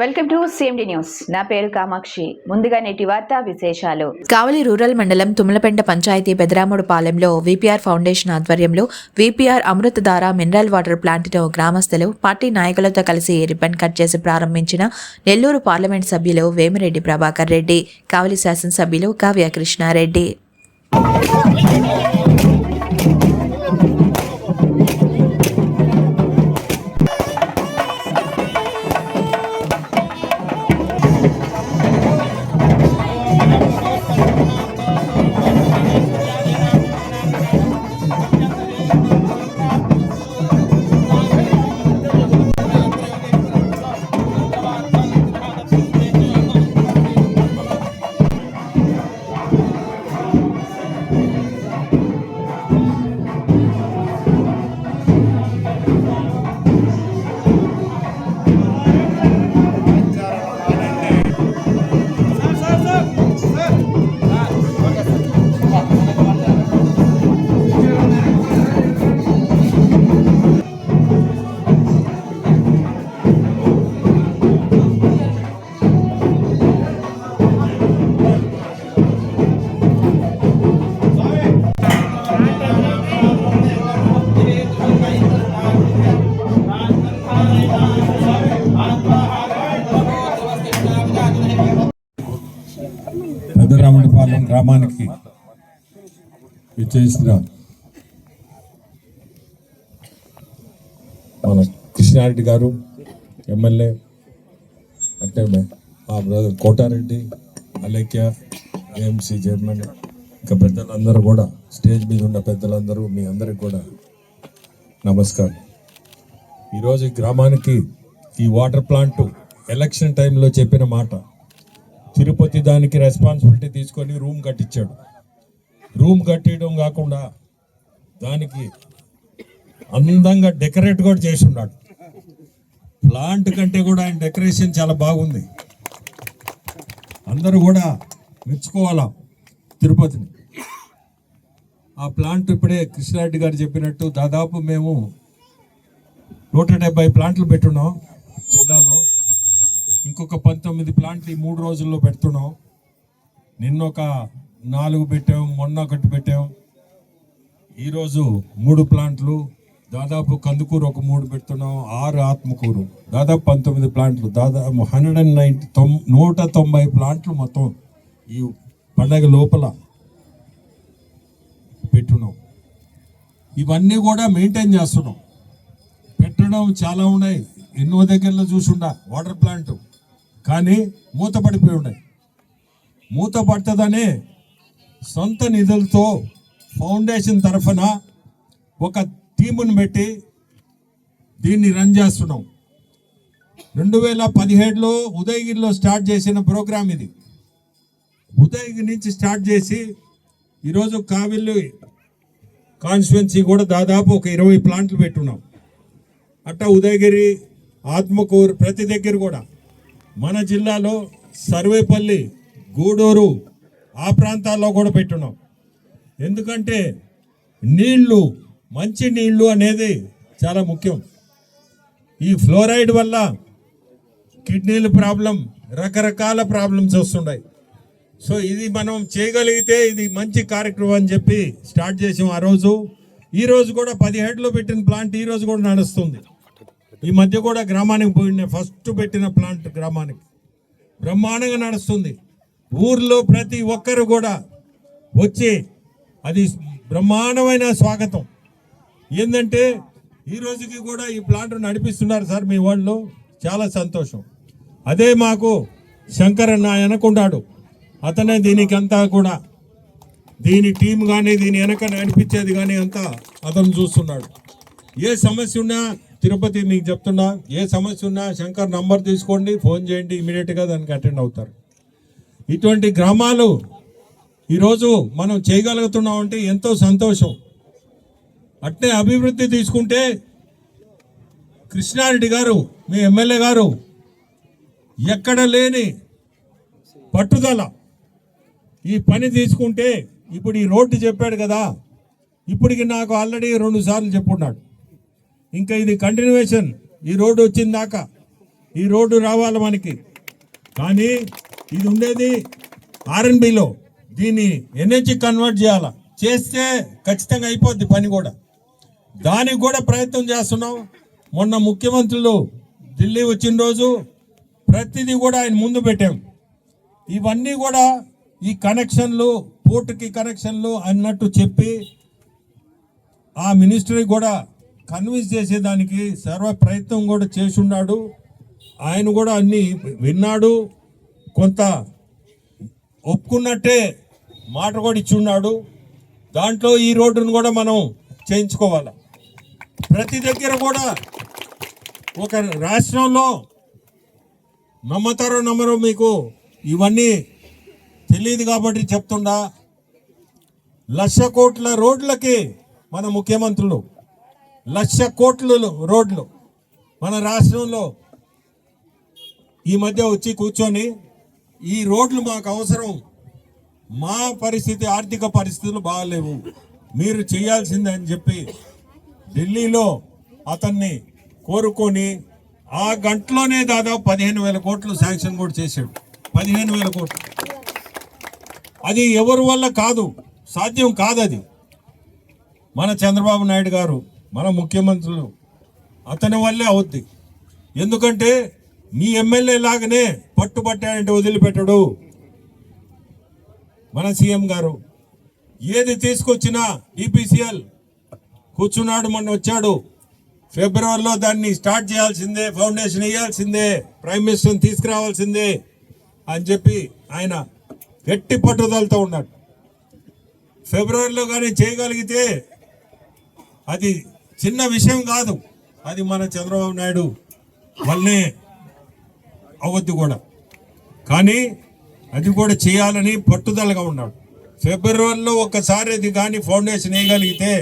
Welcome to CMD news నా పేరు కామాక్షి. ముందుగా నేటి వార్తా విశేషాలు. కావలి రూరల్ మండలం తుమ్మలపెంట పంచాయతీ పెదరాముడు పాలెంలో విపిఆర్ ఫౌండేషన్ ఆధ్వర్యంలో విపిఆర్ అమృతధార మినరల్ వాటర్ ప్లాంట్ను గ్రామస్తులు పార్టీ నాయకులతో కలిసి రిబ్బన్ కట్ చేసి ప్రారంభించిన నెల్లూరు పార్లమెంట్ సభ్యులు వేమిరెడ్డి ప్రభాకర్ రెడ్డి కావలి శాసనసభ్యులు కావ్య కృష్ణారెడ్డి. విచ్చేసిన మన కృష్ణారెడ్డి గారు ఎమ్మెల్యే అంటే మా brother Kotareddy Alekhya AMC chairman ఇంకా పెద్దలందరూ కూడా స్టేజ్ మీద ఉన్న పెద్దలందరూ మీ అందరికి కూడా నమస్కారం. ఈరోజు గ్రామానికి ఈ వాటర్ ప్లాంట్ ఎలక్షన్ టైంలో చెప్పిన మాట తిరుపతి దానికి రెస్పాన్సిబిలిటీ తీసుకొని రూమ్ కట్టించాడు. రూమ్ కట్టేయడం కాకుండా దానికి అందంగా డెకరేట్ కూడా చేసి ఉన్నాడు ప్లాంట్ కంటే కూడా ఆయన డెకరేషన్ చాలా బాగుంది. అందరూ కూడా మెచ్చుకోవాలా తిరుపతిని. ఆ ప్లాంట్ ఇప్పుడే కృష్ణారెడ్డి గారు చెప్పినట్టు దాదాపు మేము నూట డెబ్బై ప్లాంట్లు పెట్టున్నాం జిల్లాలో. ఇంకొక పంతొమ్మిది ప్లాంట్లు ఈ మూడు రోజుల్లో పెడుతున్నాం. నిన్న ఒక నాలుగు పెట్టాం మొన్న ఒకటి పెట్టాం. ఈరోజు మూడు ప్లాంట్లు దాదాపు కందుకూరు ఒక మూడు పెడుతున్నాం ఆరు ఆత్మకూరు. దాదాపు పంతొమ్మిది ప్లాంట్లు దాదాపు హండ్రెడ్ అండ్ నైంటీ తొమ్ నూట తొంభై ప్లాంట్లు మొత్తం ఈ పండగ లోపల పెట్టున్నాం. ఇవన్నీ కూడా మెయింటైన్ చేస్తున్నాం. పెట్టడం చాలా ఉన్నాయి. ఎన్నో దగ్గరలో చూసుండా వాటర్ ప్లాంట్. కానీ మూత పడిపోయి ఉన్నాయి. మూత పడుతుందనే సొంత నిధులతో ఫౌండేషన్ తరఫున ఒక టీమును పెట్టి దీన్ని రన్ చేస్తున్నాం. రెండు వేల పదిహేడులో ఉదయగిరిలో స్టార్ట్ చేసిన ప్రోగ్రాం ఇది. ఉదయగిరి నుంచి స్టార్ట్ చేసి ఈరోజు కావిల్లు కాన్స్టిట్యున్సీ కూడా దాదాపు ఒక ఇరవై ప్లాంట్లు పెట్టున్నాం. అట్టా ఉదయగిరి ఆత్మకూరు ప్రతి దగ్గర కూడా మన జిల్లాలో సర్వేపల్లి గూడూరు ఆ ప్రాంతాల్లో కూడా పెట్టున్నాం. ఎందుకంటే నీళ్ళు మంచి నీళ్ళు అనేది చాలా ముఖ్యం. ఈ ఫ్లోరైడ్ వల్ల కిడ్నీల ప్రాబ్లం రకరకాల ప్రాబ్లమ్స్ వస్తున్నాయి. సో ఇది మనం చేయగలిగితే ఇది మంచి కార్యక్రమం అని చెప్పి స్టార్ట్ చేసాం ఆ రోజు. ఈ రోజు కూడా హెడ్లు పెట్టిన ప్లాంట్ ఈ రోజు కూడా నడుస్తుంది. ఈ మధ్య కూడా గ్రామానికి పోయిన ఫస్ట్ పెట్టిన ప్లాంట్ గ్రామానికి. బ్రహ్మాండంగా నడుస్తుంది. ఊర్లో ప్రతి ఒక్కరు కూడా వచ్చి అది బ్రహ్మాండమైన స్వాగతం. ఏంటంటే ఈ రోజుకి కూడా ఈ ప్లాంట్ నడిపిస్తున్నారు సార్ మీ వాళ్ళు. చాలా సంతోషం. అదే మాకు శంకరన్న అనుకున్నాడు అతనే దీనికి అంతా కూడా దీని టీం కానీ దీని వెనక నడిపించేది కానీ అంతా అతను చూస్తున్నాడు. ఏ సమస్య ఉన్నా తిరుపతి మీకు చెప్తున్నా ఏ సమస్య ఉన్నా శంకర్ నంబర్ తీసుకోండి ఫోన్ చేయండి ఇమీడియట్గా దానికి అటెండ్ అవుతారు. ఇటువంటి గ్రామాలు ఈరోజు మనం చేయగలుగుతున్నాం అంటే ఎంతో సంతోషం. అట్నే అభివృద్ధి తీసుకుంటే కృష్ణారెడ్డి గారు మీ ఎమ్మెల్యే గారు ఎక్కడ లేని పట్టుదల ఈ పని తీసుకుంటే ఇప్పుడు ఈ రోడ్డు చెప్పాడు కదా ఇప్పటికి నాకు ఆల్రెడీ రెండు సార్లు చెప్పున్నాడు. ఇంకా ఇది కంటిన్యూషన్ ఈ రోడ్డు వచ్చిందాక ఈ రోడ్డు రావాలి మనకి. కానీ ఇది ఉండేది ఆర్ఎన్బిలో దీన్ని ఎన్హెచ్ కన్వర్ట్ చేయాలా? చేస్తే ఖచ్చితంగా అయిపోద్ది పని కూడా. దానికి కూడా ప్రయత్నం చేస్తున్నాం. మొన్న ముఖ్యమంత్రులు ఢిల్లీ వచ్చిన రోజు ప్రతిదీ కూడా ఆయన ముందు పెట్టాం. ఇవన్నీ కూడా ఈ కనెక్షన్లు పోర్టుకి కనెక్షన్లు అన్నట్టు చెప్పి ఆ మినిస్ట్రీ కూడా కన్విన్స్ చేసేదానికి సర్వ ప్రయత్నం కూడా చేసి ఉన్నాడు. ఆయన కూడా అన్ని విన్నాడు. కొంత ఒప్పుకున్నట్టే మాట కూడా ఇచ్చి ఉన్నాడు దాంట్లో ఈ రోడ్డును కూడా మనం చేయించుకోవాలి? ప్రతి దగ్గర కూడా ఒక రాష్ట్రంలో నమ్మతారో నమ్మరో మీకు ఇవన్నీ తెలియదు కాబట్టి చెప్తుండా. లక్ష కోట్ల రోడ్లకి మన ముఖ్యమంత్రులు లక్ష కోట్ల రోడ్లు మన రాష్ట్రంలో ఈ మధ్య వచ్చి కూర్చొని ఈ రోడ్లు మాకు అవసరం. మా పరిస్థితి ఆర్థిక పరిస్థితులు బాగాలేవు. మీరు చేయాల్సిందే అని చెప్పి ఢిల్లీలో అతన్ని కోరుకొని ఆ గంటలోనే దాదాపు పదిహేను వేల కోట్లు శాంక్షన్ కూడా చేశాడు. పదిహేను వేల కోట్లు. అది ఎవరి వల్ల కాదు సాధ్యం కాదు అది. మన చంద్రబాబు నాయుడు గారు మన ముఖ్యమంత్రులు అతని వల్లే అవుద్ది. ఎందుకంటే మీ ఎమ్మెల్యే లాగానే పట్టుబట్టాడంటే వదిలిపెట్టడు. మన సీఎం గారు ఏది తీసుకొచ్చినా ఈపీసీఎల్ కూర్చున్నాడు మొన్న వచ్చాడు. ఫిబ్రవరిలో దాన్ని స్టార్ట్ చేయాల్సిందే ఫౌండేషన్ వేయాల్సిందే ప్రైమ్ మినిస్టర్ని తీసుకురావాల్సిందే అని చెప్పి ఆయన గట్టి పట్టుదలతో ఉన్నాడు. ఫిబ్రవరిలో కానీ చేయగలిగితే అది చిన్న విషయం కాదు. అది మన చంద్రబాబు నాయుడు వల్లనే అవద్దు కూడా. కానీ అది కూడా చేయాలని పట్టుదలగా ఉన్నాడు. ఫిబ్రవరిలో ఒక్కసారి అది కానీ ఫౌండేషన్ వేయగలిగితే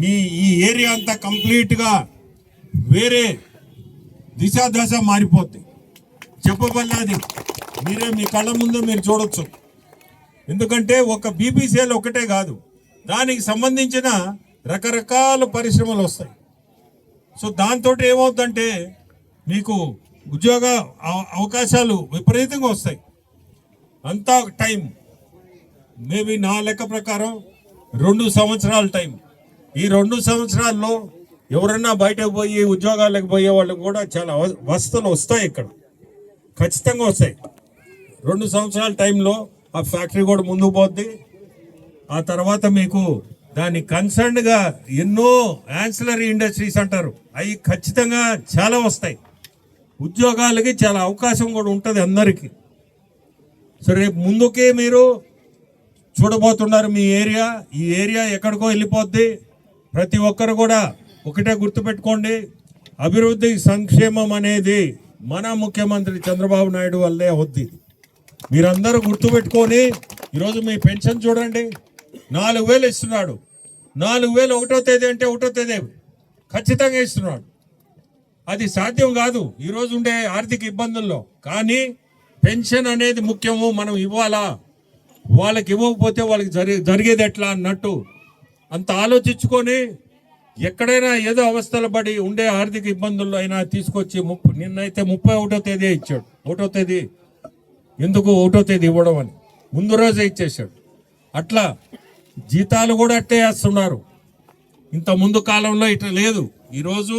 మీ ఈ ఏరియా అంతా కంప్లీట్గా వేరే దిశాదశ మారిపోద్ది. చెప్పబల్లాది మీరే మీ కళ్ళ ముందు మీరు చూడొచ్చు. ఎందుకంటే ఒక బీపీసీఎల్ ఒకటే కాదు దానికి సంబంధించిన రకరకాల పరిశ్రమలు వస్తాయి. సో దాంతో ఏమవుతుందంటే మీకు ఉద్యోగ అవ- అవకాశాలు విపరీతంగా వస్తాయి. అంతా టైం. మేబీ నా లెక్క ప్రకారం రెండు సంవత్సరాల టైం. ఈ రెండు సంవత్సరాల్లో ఎవరన్నా బయటకు పోయి ఉద్యోగాలకు పోయే వాళ్ళకి కూడా చాలా వసతులు వస్తాయి ఇక్కడ. ఖచ్చితంగా వస్తాయి. రెండు సంవత్సరాల టైంలో ఆ ఫ్యాక్టరీ కూడా ముందుకు పోద్ది. ఆ తర్వాత మీకు దాని కన్సర్న్గా ఎన్నో యాన్సిలరీ ఇండస్ట్రీస్ అంటారు. అవి ఖచ్చితంగా చాలా వస్తాయి. ఉద్యోగాలకి చాలా అవకాశం కూడా ఉంటుంది అందరికీ. సో రేపు ముందుకే మీరు చూడబోతున్నారు మీ ఏరియా. ఈ ఏరియా ఎక్కడికో వెళ్ళిపోద్ది. ప్రతి ఒక్కరు కూడా ఒకటే గుర్తుపెట్టుకోండి. అభివృద్ధి సంక్షేమం అనేది మన ముఖ్యమంత్రి చంద్రబాబు నాయుడు వల్లే అవుద్ది. మీరందరూ గుర్తుపెట్టుకొని ఈరోజు మీ పెన్షన్ చూడండి. నాలుగు వేలు ఇస్తున్నాడు. నాలుగు వేలు ఒకటో తేదీ అంటే ఒకటో తేదీ. ఖచ్చితంగా ఇస్తున్నాడు. అది సాధ్యం కాదు. ఈరోజు ఉండే ఆర్థిక ఇబ్బందుల్లో. కానీ పెన్షన్ అనేది ముఖ్యము మనం ఇవ్వాలా? వాళ్ళకి ఇవ్వకపోతే వాళ్ళకి జరిగే జరిగేది ఎట్లా అన్నట్టు అంత ఆలోచించుకొని ఎక్కడైనా ఏదో అవస్థలు పడి ఉండే ఆర్థిక ఇబ్బందుల్లో అయినా తీసుకొచ్చి ముప్పు నిన్నైతే ముప్పై ఒకటో తేదీ ఇచ్చాడు. ఒకటో తేదీ ఎందుకు ఒకటో తేదీ ఇవ్వడం అని. ముందు రోజే ఇచ్చేసాడు అట్లా జీతాలు కూడా అట్టే వేస్తున్నారు. ఇంత ముందు కాలంలో ఇట్లా లేదు. ఈరోజు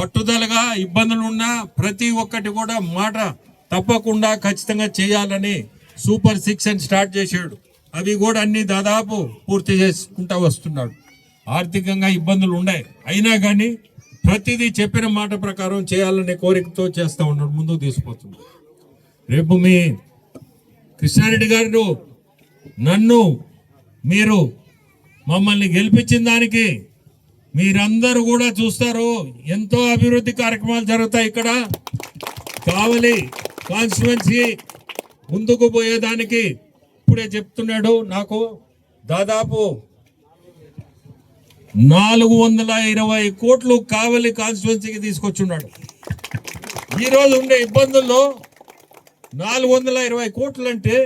పట్టుదలగా ఇబ్బందులు ఉన్నా ప్రతి ఒక్కటి కూడా మాట తప్పకుండా ఖచ్చితంగా చేయాలని సూపర్ సిక్స్ అని స్టార్ట్ చేశాడు. అవి కూడా అన్ని దాదాపు పూర్తి చేసుకుంటా వస్తున్నాడు. ఆర్థికంగా ఇబ్బందులు ఉన్నాయి. అయినా కానీ ప్రతిదీ చెప్పిన మాట ప్రకారం చేయాలనే కోరికతో చేస్తూ ఉన్నాడు. ముందుకు తీసుకుపోతున్నాడు. రేపు మీ కృష్ణారెడ్డి గారు నన్ను మీరు మమ్మల్ని గెలిపించిన దానికి మీరందరూ కూడా చూస్తారు ఎంతో అభివృద్ధి కార్యక్రమాలు జరుగుతాయి ఇక్కడ. కావలి కాన్స్టిట్యువెన్సీ ముందుకు పోయేదానికి ఇప్పుడే చెప్తున్నాడు నాకు దాదాపు నాలుగు వందల ఇరవై కోట్లు కావలి కాన్స్టిట్యువెన్సీకి తీసుకొచ్చున్నాడు. ఈరోజు ఉండే ఇబ్బందుల్లో నాలుగు వందల ఇరవై కోట్లు అంటే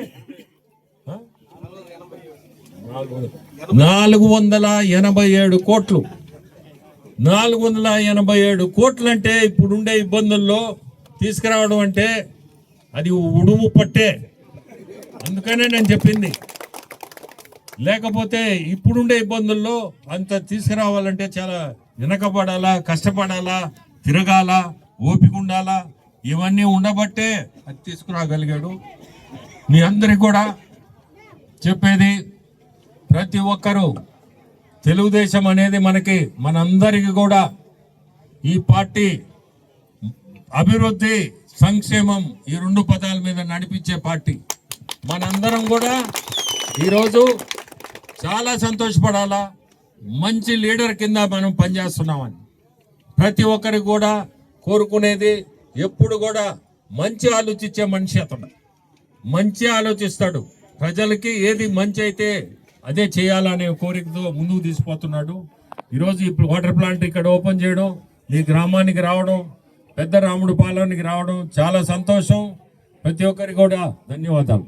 నాలుగు వందల ఎనభై ఏడు కోట్లు. నాలుగు వందల ఎనభై ఏడు కోట్లు అంటే ఇప్పుడుండే ఇబ్బందుల్లో తీసుకురావడం అంటే అది ఉడుము పట్టే. అందుకనే నేను చెప్పింది. లేకపోతే ఇప్పుడుండే ఇబ్బందుల్లో అంత తీసుకురావాలంటే చాలా వెనకబడాలా కష్టపడాలా తిరగాల ఓపిక ఉండాలా ఇవన్నీ ఉండబట్టే అది తీసుకురాగలిగాడు. మీ అందరికి కూడా చెప్పేది ప్రతి ఒక్కరూ తెలుగుదేశం అనేది మనకి మనందరికీ కూడా ఈ పార్టీ అభివృద్ధి సంక్షేమం ఈ రెండు పదాల మీద నడిపించే పార్టీ. మనందరం కూడా ఈరోజు చాలా సంతోషపడాలా? మంచి లీడర్ కింద మనం పనిచేస్తున్నామని. ప్రతి ఒక్కరికి కూడా కోరుకునేది ఎప్పుడు కూడా మంచి ఆలోచించే మనిషి అతను. మంచి ఆలోచిస్తాడు. ప్రజలకి ఏది మంచి అయితే అదే చేయాలనే కోరికతో ముందుకు తీసుకుపోతున్నాడు. ఈరోజు ఇప్పుడు వాటర్ ప్లాంట్ ఇక్కడ ఓపెన్ చేయడం ఈ గ్రామానికి రావడం పెద్ద రాముడు పాలనకి రావడం చాలా సంతోషం. ప్రతి ఒక్కరికి కూడా ధన్యవాదాలు.